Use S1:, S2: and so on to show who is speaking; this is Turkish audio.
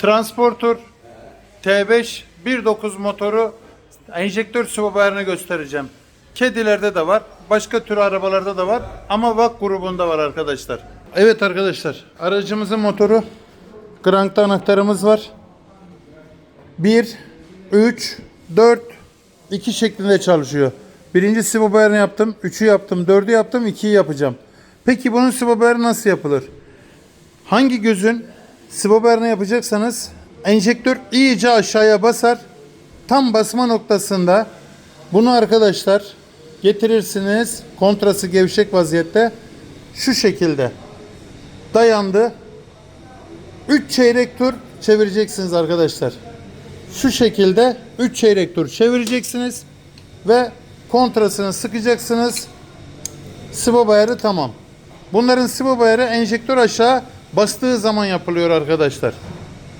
S1: Transporter T5 1.9 motoru enjektör ayarını göstereceğim. Kedilerde de var. Başka tür arabalarda da var. Ama VAK grubunda var arkadaşlar. Evet arkadaşlar. Aracımızın motoru krankta anahtarımız var. 1, 3, 4, 2 şeklinde çalışıyor. Birinci ayarını yaptım. 3'ü yaptım. 4'ü yaptım. 2'yi yapacağım. Peki bunun ayarı nasıl yapılır? Hangi gözün ayarını yapacaksanız enjektör iyice aşağıya basar. Tam basma noktasında bunu arkadaşlar getirirsiniz. Kontrası gevşek vaziyette şu şekilde dayandı. 3 çeyrek tur çevireceksiniz arkadaşlar. Şu şekilde 3 çeyrek tur çevireceksiniz ve kontrasını sıkacaksınız. Sıvı bayarı tamam. Bunların sıvı bayarı enjektör aşağı bastığı zaman yapılıyor arkadaşlar.